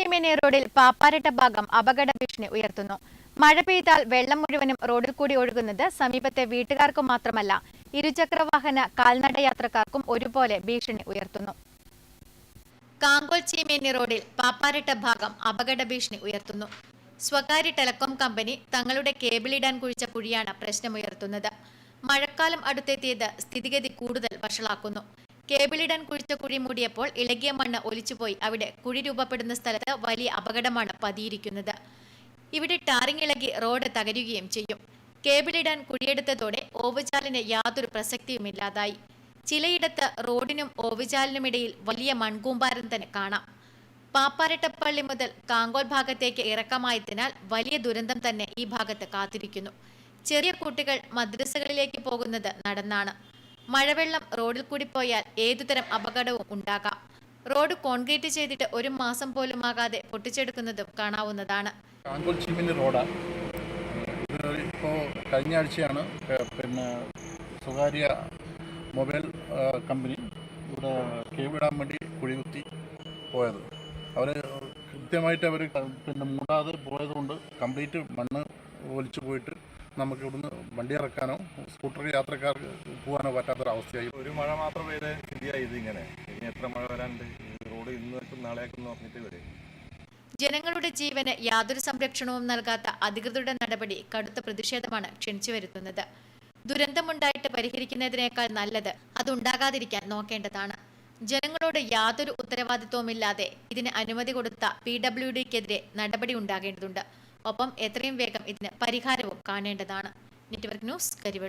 ചീമേനി റോഡിൽ പാപ്പാരട്ട ഭാഗം അപകട ഭീഷണി ഉയർത്തുന്നു. മഴ പെയ്താൽ വെള്ളം മുഴുവനും റോഡിൽ കൂടി ഒഴുകുന്നത് സമീപത്തെ വീട്ടുകാർക്ക് മാത്രമല്ല ഇരുചക്രവാഹന കാൽനട യാത്രക്കാർക്കും ഒരുപോലെ ഭീഷണി ഉയർത്തുന്നു. കാങ്കോൽ ചീമേനി റോഡിൽ പാപ്പാരട്ട ഭാഗം അപകട ഭീഷണി ഉയർത്തുന്നു. സ്വകാര്യ ടെലകോം കമ്പനി തങ്ങളുടെ കേബിൾ ഇടാൻ കുഴിച്ച കുഴിയാണ് പ്രശ്നമുയർത്തുന്നത്. മഴക്കാലം അടുത്തെത്തിയത് സ്ഥിതിഗതി കൂടുതൽ വഷളാക്കുന്നു. കേബിളിടാൻ കുഴിച്ച കുഴി മൂടിയപ്പോൾ ഇളകിയ മണ്ണ് ഒലിച്ചുപോയി. അവിടെ കുഴി രൂപപ്പെടുന്ന സ്ഥലത്ത് വലിയ അപകടമാണ് പതിയിരിക്കുന്നത്. ഇവിടെ ടാറിംഗ് ഇളകി റോഡ് തകരുകയും ചെയ്യും. കേബിളിടാൻ കുഴിയെടുത്തതോടെ ഓവുചാലിന് യാതൊരു പ്രസക്തിയുമില്ലാതായി ചിലയിടത്ത് റോഡിനും ഓവുചാലിനുമിടയിൽ വലിയ മൺകൂമ്പാരം തന്നെ കാണാം. പാപ്പാരട്ടപ്പള്ളി മുതൽ കാങ്കോൽ ഭാഗത്തേക്ക് ഇറക്കമായതിനാൽ വലിയ ദുരന്തം തന്നെ ഈ ഭാഗത്ത് കാത്തിരിക്കുന്നു. ചെറിയ കുട്ടികൾ മദ്രസകളിലേക്ക് പോകുന്നത് നടന്നാണ്. മഴവെള്ളം റോഡിൽ കൂടി പോയാൽ ഏതുതരം അപകടവും ഉണ്ടാകാം. റോഡ് കോൺക്രീറ്റ് ചെയ്തിട്ട് ഒരു മാസം പോലും ആകാതെ പൊട്ടിച്ചെടുക്കുന്നതും കാണാവുന്നതാണ്. ഇപ്പോൾ കഴിഞ്ഞ ആഴ്ചയാണ് പിന്നെ സ്വകാര്യ മൊബൈൽ കമ്പനി ഇവിടെ കേവിടാൻ വേണ്ടി കുഴികുത്തി പോയത്. അവർ കൃത്യമായിട്ട് അവർ പിന്നെ മൂടാതെ പോയതുകൊണ്ട് കംപ്ലീറ്റ് മണ്ണ് ഒലിച്ചു പോയിട്ട് നമുക്ക് ഇവിടുന്ന് വണ്ടി ഇറക്കാനോ സ്കൂട്ടർ യാത്രക്കാർക്ക് പോകാനോ പറ്റാത്തൊരവസ്ഥയായി. ഒരു മഴ മാത്രം പെയ്ത് സ്ഥിതിയായി ഇതിങ്ങനെ ഇനി എത്ര മഴ വരാണ്ട് ഈ റോഡ് ഇന്ന് വെച്ചും നാളെയൊക്കെ പറഞ്ഞിട്ട് വരെ. ജനങ്ങളുടെ ജീവന് യാതൊരു സംരക്ഷണവും നൽകാത്ത അധികൃതരുടെ നടപടി കടുത്ത പ്രതിഷേധമാണ് ക്ഷണിച്ചു വരുത്തുന്നത്. ദുരന്തമുണ്ടായിട്ട് പരിഹരിക്കുന്നതിനേക്കാൾ നല്ലത് അതുണ്ടാകാതിരിക്കാൻ നോക്കേണ്ടതാണ്. ജനങ്ങളോട് യാതൊരു ഉത്തരവാദിത്വമില്ലാതെ ഇതിന് അനുമതി കൊടുത്ത പി ഡബ്ല്യു ഡിക്കെതിരെ നടപടി ഉണ്ടാകേണ്ടതുണ്ട്. ഒപ്പം എത്രയും വേഗം ഇതിന് പരിഹാരവും കാണേണ്ടതാണ്. Network news കരിവെള്ള